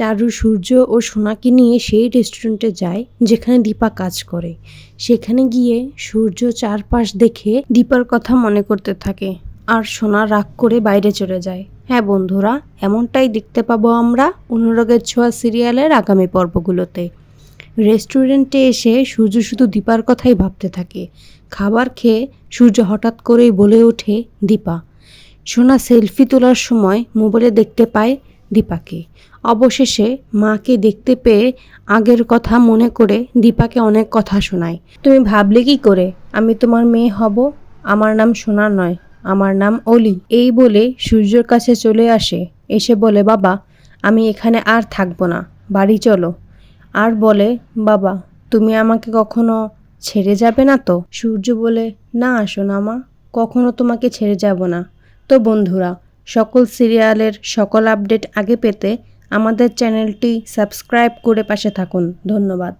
চারু, সূর্য ও সোনাকে নিয়ে সেই রেস্টুরেন্টে যায় যেখানে দীপা কাজ করে। সেখানে গিয়ে সূর্য চারপাশ দেখে দীপার কথা মনে করতে থাকে আর সোনা রাগ করে বাইরে চলে যায়। হ্যাঁ বন্ধুরা, এমনটাই দেখতে পাবো আমরা অনুরাগের ছোঁয়া সিরিয়ালের আগামী পর্বগুলোতে রেস্টুরেন্টে এসে সূর্য শুধু দীপার কথাই ভাবতে থাকে। খাবার খেয়ে সূর্য হঠাৎ করেই বলে ওঠে, দীপা। সোনা সেলফি তোলার সময় মোবাইলে দেখতে পায় দীপাকে। অবশেষে মাকে দেখতে পেয়ে আগের কথা মনে করে দীপাকে অনেক কথা শোনায়। তুমি ভাবলে কি করে? আমি তোমার মেয়ে হব। আমার নাম সোনা নয়। আমার নাম অলি। এই বলে সূর্যর কাছে চলে আসে। এসে বলে, বাবা, আমি এখানে আর থাকব না। বাড়ি চলো। আর বলে, বাবা, তুমি আমাকে কখনো ছেড়ে যাবে না তো? সূর্য বলে, না সোনা মা কখনো তোমাকে ছেড়ে যাব না। তো বন্ধুরা সকল সিরিয়ালের সকল আপডেট আগে পেতে আমাদের চ্যানেলটি সাবস্ক্রাইব করে পাশে থাকুন। ধন্যবাদ।